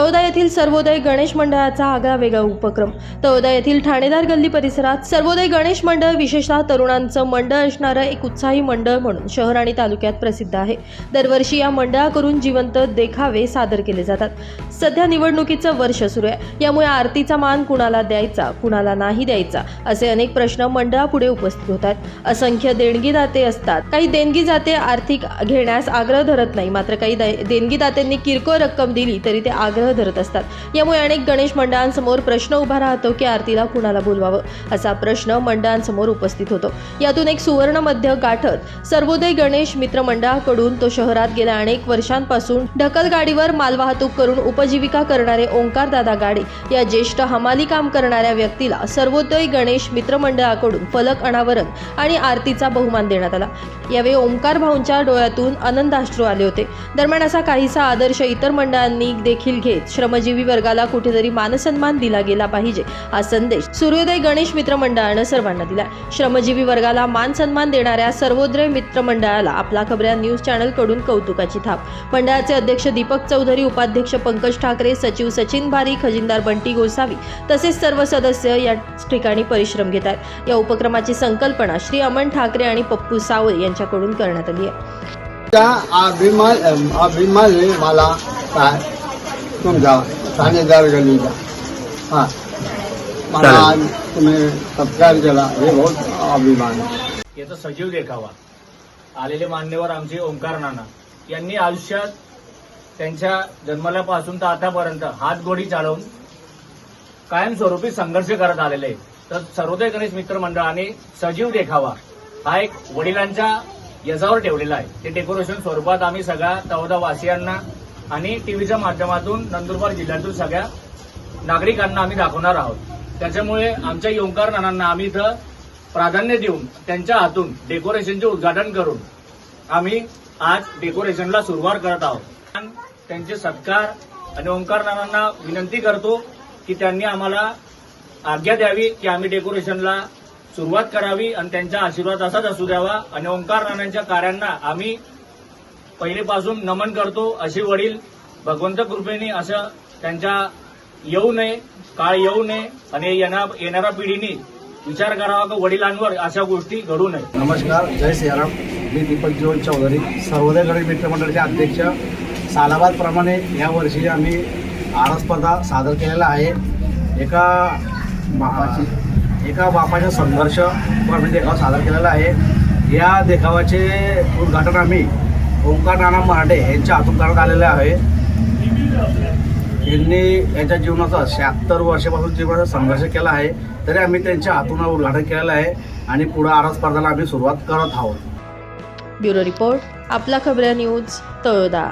तळोदा येथील सर्वोदय गणेश मंडळाचा आगळा वेगळा उपक्रम. तळोदा येथील ठाणेदार गल्ली परिसरात सर्वोदय गणेश मंडळ विशेषतः तरुणांचं मंडळ असणारं एक उत्साही मंडळ म्हणून शहर आणि तालुक्यात प्रसिद्ध आहे. दरवर्षी या मंडळाकडून जिवंत देखावे सादर केले जातात. सध्या निवडणुकीचं वर्ष सुरू आहे. यामुळे आरतीचा मान कुणाला द्यायचा कुणाला नाही द्यायचा असे अनेक प्रश्न मंडळापुढे उपस्थित होतात असंख्य देणगीदाते असतात. काही देणगीदाते आर्थिक घेण्यास आग्रह धरत नाही. मात्र काही देणगीदात्यांनी किरकोळ रक्कम दिली तरी ते आग्रह धरत असतात. यामुळे अनेक गणेश मंडळांसमोर प्रश्न उभा राहतो की आरतीला कुणाला बोलवावं? असा प्रश्न मंडळांसमोर उपस्थित होतो. यातून एक सुवर्ण मध्य गाठत सर्वोदय गणेश मित्र मंडळाकडून तो शहरात गेल्या अनेक वर्षांपासून ढकल गाडीवर मालवाहतूक करून उपजीविका करणारे ओंकारदादा गाडे या ज्येष्ठ हमाली काम करणाऱ्या व्यक्तीला सर्वोदय गणेश मित्रमंडळाकडून फलक अनावरण आणि आरतीचा बहुमान देण्यात आला. यावेळी ओंकार भाऊंच्या डोळ्यातून आनंदाश्रू आले होते. दरम्यान असा काहीसा आदर्श इतर मंडळांनी देखील घेत श्रमजीवी वर्गाला कुठेतरी मानसन्मान दिला गेला पाहिजे हा संदेश सूर्योदय गणेश मित्रमंडळानं सर्वांना दिला श्रमजीवी वर्गाला मान सन्मान देणाऱ्या सर्वोदय मित्र मंडळाला आपला खबऱ्या न्यूज चॅनलकडून कौतुकाची थाप. मंडळाचे अध्यक्ष दीपक चौधरी उपाध्यक्ष पंकज ठाकरे सचिव सचिन भारी खजिनदार बंटी गोसावी तसेच सर्व सदस्य या ठिकाणी परिश्रम घेत आहेत या उपक्रमाची संकल्पना श्री अमन ठाकरे आणि पप्पू सावळे यांच्याकडून करण्यात आली आहे. त्या अभिमान अभिमान मला तुमचा ठाणेदार गलीचा हा. मला आज तुम्ही सत्कार केला हे बहुत अभिमान आहे. याचा सजीव देखावा. आलेले मान्यवर आमचे ओंकार नाना यांनी आयुष्यात त्यांच्या जन्मल्यापासून तर आतापर्यंत हातगोडी चालवून कायमस्वरूपी संघर्ष करत आलेले. तर सर्वोदय गणेश मित्र मंडळाने सजीव देखावा हा एक वडिलांच्या यजावर ठेवलेला आहे. ते डेकोरेशन स्वरूपात आम्ही सगळ्या तवदा वासियांना आणि टीव्हीच्या माध्यमातून नंदुरबार जिल्ह्यातील सगळ्या नागरिकांना आम्ही दाखवणार आहोत. त्याच्यामुळे आमच्या ओंकार नानांना आम्ही इथं प्राधान्य देऊन त्यांच्या हातून डेकोरेशनचे उद्घाटन करून आम्ही आज डेकोरेशनला सुरुवात करत आहोत. त्यांचे सत्कार आणि ओंकार नानांना विनंती करतो की त्यांनी आम्हाला आज्ञा द्यावी की आम्ही डेकोरेशनला सुरुवात करावी आणि त्यांचा आशीर्वाद असाच असू द्यावा आणि ओंकार नानांच्या कार्यांना आम्ही पहिलेपासून नमन करतो असे वडील भगवंत कृपेने असं त्यांच्या येऊ नये काळ येऊ नये आणि येणाऱ्या पिढीने विचार करावा का वडिलांवर अशा गोष्टी घडू नये. नमस्कार जय सियाराम. मी दीपक जीवन चौधरी सर्वोदय गणेश मित्रमंडळाचे अध्यक्ष. सालाबादप्रमाणे या वर्षी आम्ही आर स्पर्धा सादर केलेला आहे. एका बापाची एका बापाचा संघर्ष म्हणजे आम्ही देखावा सादर केलेला आहे. या देखावाचे उद्घाटन आम्ही ओंकार नाना महाडे यांच्या हातून करण्यात आलेले आहे. यांनी यांच्या जीवनाचा शहात्तर वर्षापासून जीवनाचा संघर्ष केला आहे तरी आम्ही त्यांच्या हातून उद्घाटन केलेलं आहे आणि पुढे आर स्पर्धाला आम्ही सुरुवात करत आहोत. ब्युरो रिपोर्ट आपला खबऱ्या न्यूज तळोदा.